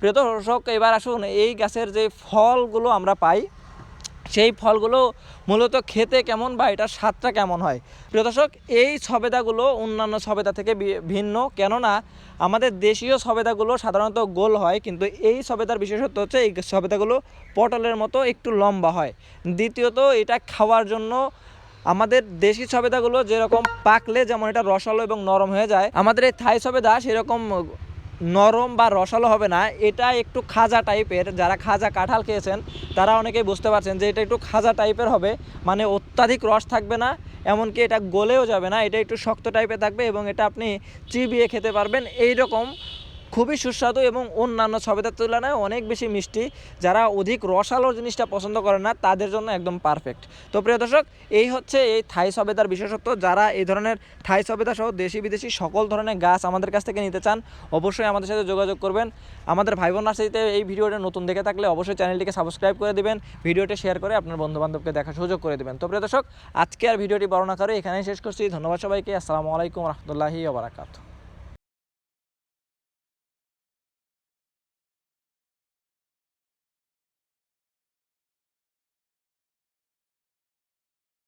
প্রিয় দর্শক, এবার আসুন এই গাছের যে ফলগুলো আমরা পাই, সেই ফলগুলো মূলত খেতে কেমন বা এটার স্বাদটা কেমন হয়? প্রিয় দর্শক, এই সবেদাগুলো অন্যান্য সবেদা থেকে ভিন্ন, কেননা আমাদের দেশীয় সবেদাগুলো সাধারণত গোল হয়, কিন্তু এই সবেদার বিশেষত্ব হচ্ছে এই সবেদাগুলো পটলের মতো একটু লম্বা হয়। দ্বিতীয়ত, এটা খাওয়ার জন্য আমাদের দেশি সবেদাগুলো যেরকম পাকলে যেমন এটা রসালো এবং নরম হয়ে যায়, আমাদের এই থাই সবেদা সেরকম নরম বা রসালো হবে না, এটা একটু খাজা টাইপের, যারা খাজা কাঁঠাল খেয়েছেন, তারা অনেকেই বুঝতে পারছেন যে এটা একটু খাজা টাইপের হবে মানে অত্যাধিক রস থাকবে না, এমনকি এটা গলেও যাবে না, এটা একটু শক্ত টাইপের থাকবে এবং এটা আপনি চিবিয়ে খেতে পারবেন। এই রকম খুবই সুস্বাদু এবং অন্যান্য সবেদার তুলনায় অনেক বেশি মিষ্টি। যারা অধিক রসালো জিনিসটা পছন্দ করেন না, তাদের জন্য একদম পারফেক্ট তো প্রিয় দর্শক, এই হচ্ছে এই থাই সবেদার বিশেষত্ব। যারা এই ধরনের থাই সবেদা সহ দেশি বিদেশি সকল ধরনের গাছ আমাদের কাছ থেকে নিতে চান, অবশ্যই আমাদের সাথে যোগাযোগ করবেন। আমাদের ভাই বোন নার্সারিতে এই ভিডিওটা নতুন দেখে থাকলে অবশ্যই চ্যানেলটিকে সাবস্ক্রাইব করে দেবেন, ভিডিওটি শেয়ার করে আপনার বন্ধু বান্ধবকে দেখার সুযোগ করে দেবেন। তো প্রিয় দর্শক, আজকে আর ভিডিওটি বর্ণনা করে এখানেই শেষ করছি। ধন্যবাদ সবাইকে। আসসালামু আলাইকুম রহমতুল্লাহি ওবরাকাতু